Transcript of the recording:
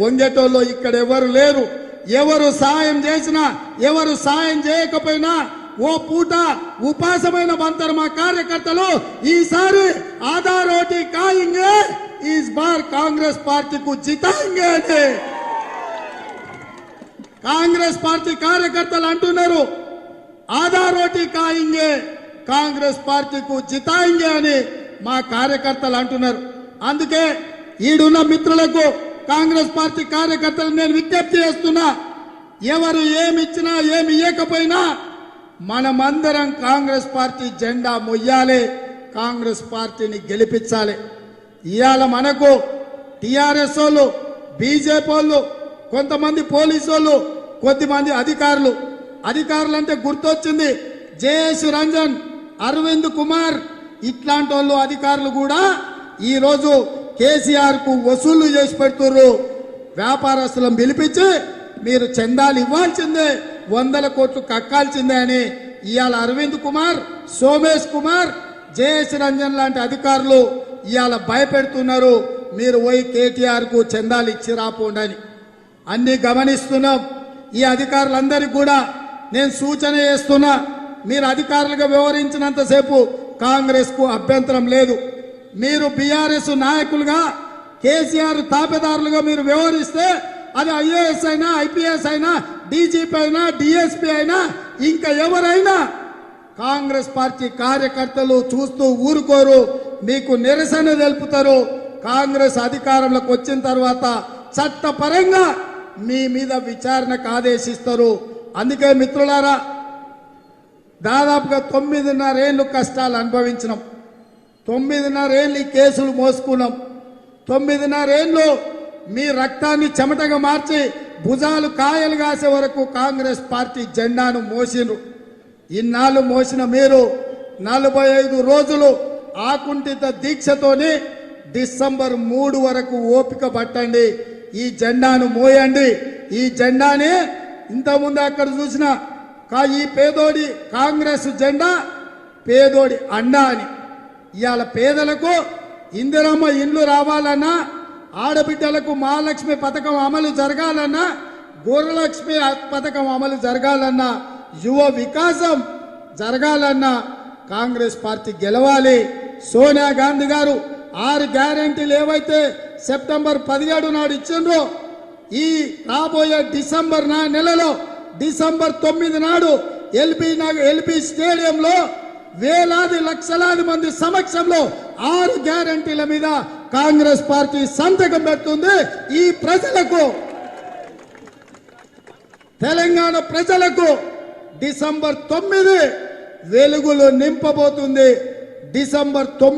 వంగేటోళ్ళు ఇక్కడ ఎవరు లేరు. ఎవరు సాయం చేసినా ఎవరు సాయం చేయకపోయినా ఓ పూట ఉపాసమైన బంతరు మా కార్యకర్తలు ఈసారి ఆధారోటి కాయింగే ఈస్ బార్ కాంగ్రెస్ పార్టీకు జితాయింగే అని కాంగ్రెస్ పార్టీ కార్యకర్తలు అంటున్నారు ఆధారోటి కాయింగే కాంగ్రెస్ పార్టీకు జితాయింగే అని మా కార్యకర్తలు అంటున్నారు. అందుకే ఈడున్న మిత్రులకు కాంగ్రెస్ పార్టీ కార్యకర్తలు నేను విజ్ఞప్తి చేస్తున్నా ఎవరు ఏమి ఇచ్చినా ఏమి ఇవ్వకపోయినా మనమందరం కాంగ్రెస్ పార్టీ జెండా మొయ్యాలి కాంగ్రెస్ పార్టీని గెలిపించాలి. ఇవాళ మనకు టిఆర్ఎస్ వాళ్ళు బీజేపీ వాళ్ళు కొంతమంది పోలీసు వాళ్ళు కొద్దిమంది అధికారులు. అధికారులు అంటే గుర్తొచ్చింది జేఎస్ రంజన్ అరవింద్ కుమార్ ఇట్లాంటి వాళ్ళు అధికారులు కూడా ఈరోజు కేసీఆర్కు వసూళ్ళు చేసి పెడుతుర్రు. వ్యాపారస్తులను పిలిపించి మీరు చందాలు ఇవ్వాల్సిందే వందల కోట్లు కక్కాల్సిందే అని ఇవాళ అరవింద్ కుమార్ సోమేష్ కుమార్ జేఎస్ రంజన్ లాంటి అధికారులు ఇవాళ భయపెడుతున్నారు. మీరు పోయి కేటీఆర్కు చందాలు ఇచ్చి రాపోండి అని. అన్ని గమనిస్తున్నాం. ఈ అధికారులందరికీ కూడా నేను సూచన చేస్తున్నా. మీరు అధికారులుగా వ్యవహరించినంతసేపు కాంగ్రెస్కు అభ్యంతరం లేదు. మీరు బీఆర్ఎస్ నాయకులుగా కేసీఆర్ తాపేదారులుగా మీరు వ్యవహరిస్తే అది ఐఏఎస్ అయినా ఐపీఎస్ అయినా డీజీపీ అయినా డిఎస్పీ అయినా ఇంకా ఎవరైనా కాంగ్రెస్ పార్టీ కార్యకర్తలు చూస్తూ ఊరుకోరు మీకు నిరసన తెలుపుతారు. కాంగ్రెస్ అధికారంలోకి వచ్చిన తర్వాత చట్టపరంగా మీ మీద విచారణకు ఆదేశిస్తారు. అందుకే మిత్రులారా దాదాపుగా తొమ్మిదిన్నరేళ్ళు కష్టాలు అనుభవించినాం. తొమ్మిదిన్నరేళ్ళు ఈ కేసులు మోసుకున్నాం. తొమ్మిదిన్నరేళ్ళు మీ రక్తాన్ని చెమటగా మార్చి భుజాలు కాయలు కాసే వరకు కాంగ్రెస్ పార్టీ జెండాను మోసిండ్రు. ఇన్నాళ్ళు మోసిన మీరు నలభై ఐదు రోజులు ఆకుంఠిత దీక్షతోని డిసెంబర్ మూడు వరకు ఓపిక పట్టండి. ఈ జెండాను మోయండి. ఈ జెండాని ఇంతకుముందు అక్కడ చూసిన కా- ఈ పేదోడి కాంగ్రెస్ జెండా పేదోడి అండా అని. ఇవాళ పేదలకు ఇందిరమ్మ ఇండ్లు రావాలన్నా ఆడబిడ్డలకు మహాలక్ష్మి పథకం అమలు జరగాలన్నా గోరలక్ష్మి పథకం అమలు జరగాలన్నా యువ వికాసం జరగాలన్నా కాంగ్రెస్ పార్టీ గెలవాలి. సోనియా గాంధీ గారు ఆరు గ్యారంటీలు ఏవైతే సెప్టెంబర్ పదిహేడు నాడు ఇచ్చిండ్రో ఈ రాబోయే డిసెంబర్ నా నెలలో డిసెంబర్ తొమ్మిది నాడు ఎల్బీ నగర్ ఎల్బీ స్టేడియంలో వేలాది లక్షలాది మంది సమక్షంలో ఆరు గ్యారంటీల మీద కాంగ్రెస్ పార్టీ సంతకం పెడుతుంది. ఈ ప్రజలకు తెలంగాణ ప్రజలకు డిసెంబర్ తొమ్మిది వెలుగులు నింపబోతుంది. డిసెంబర్ తొమ్మిది